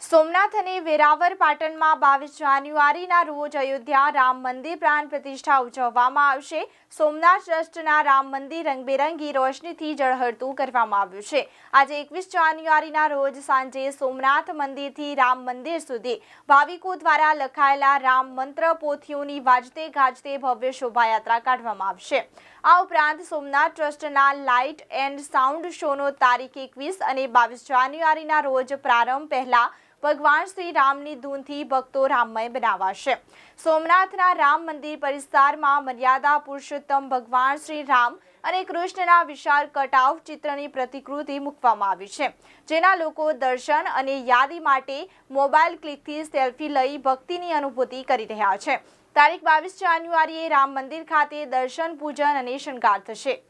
સોમનાથ અને વેરાવર પાટણમાં બાવીસ જાન્યુઆરીના રોજ અયોધ્યા રામ મંદિર પ્રાણ પ્રતિષ્ઠા ઉજવવામાં આવશે. સોમનાથ ટ્રસ્ટના રામ મંદિર રંગબેરંગી રોશનીથી જળહળતું કરવામાં આવ્યું છે. આજે એકવીસ જાન્યુઆરીના રોજ સાંજે સોમનાથ મંદિરથી રામ મંદિર સુધી ભાવિકો દ્વારા લખાયેલા રામ મંત્ર પોથીઓની વાજતે ગાજતે ભવ્ય શોભાયાત્રા કાઢવામાં આવશે. આ ઉપરાંત સોમનાથ ટ્રસ્ટના લાઇટ એન્ડ સાઉન્ડ શોનો તારીખ એકવીસ અને બાવીસ જાન્યુઆરીના રોજ પ્રારંભ પહેલા ભગવાન શ્રી રામની ધૂનથી ભક્તો રામમય બનાવાશે. સોમનાથના રામ મંદિર પરિસરમાં મર્યાદા પુરુષોત્તમ ભગવાન શ્રી રામ અને કૃષ્ણના વિશાળ કટાવ ચિત્રની પ્રતિકૃતિ મૂકવામાં આવી છે, જેના લોકો દર્શન અને યાદી માટે મોબાઈલ ક્લિકથી સેલ્ફી લઈ ભક્તિની અનુભૂતિ કરી રહ્યા છે. તારીખ બાવીસ જાન્યુઆરીએ રામ મંદિર ખાતે દર્શન પૂજન અને શણગાર થશે.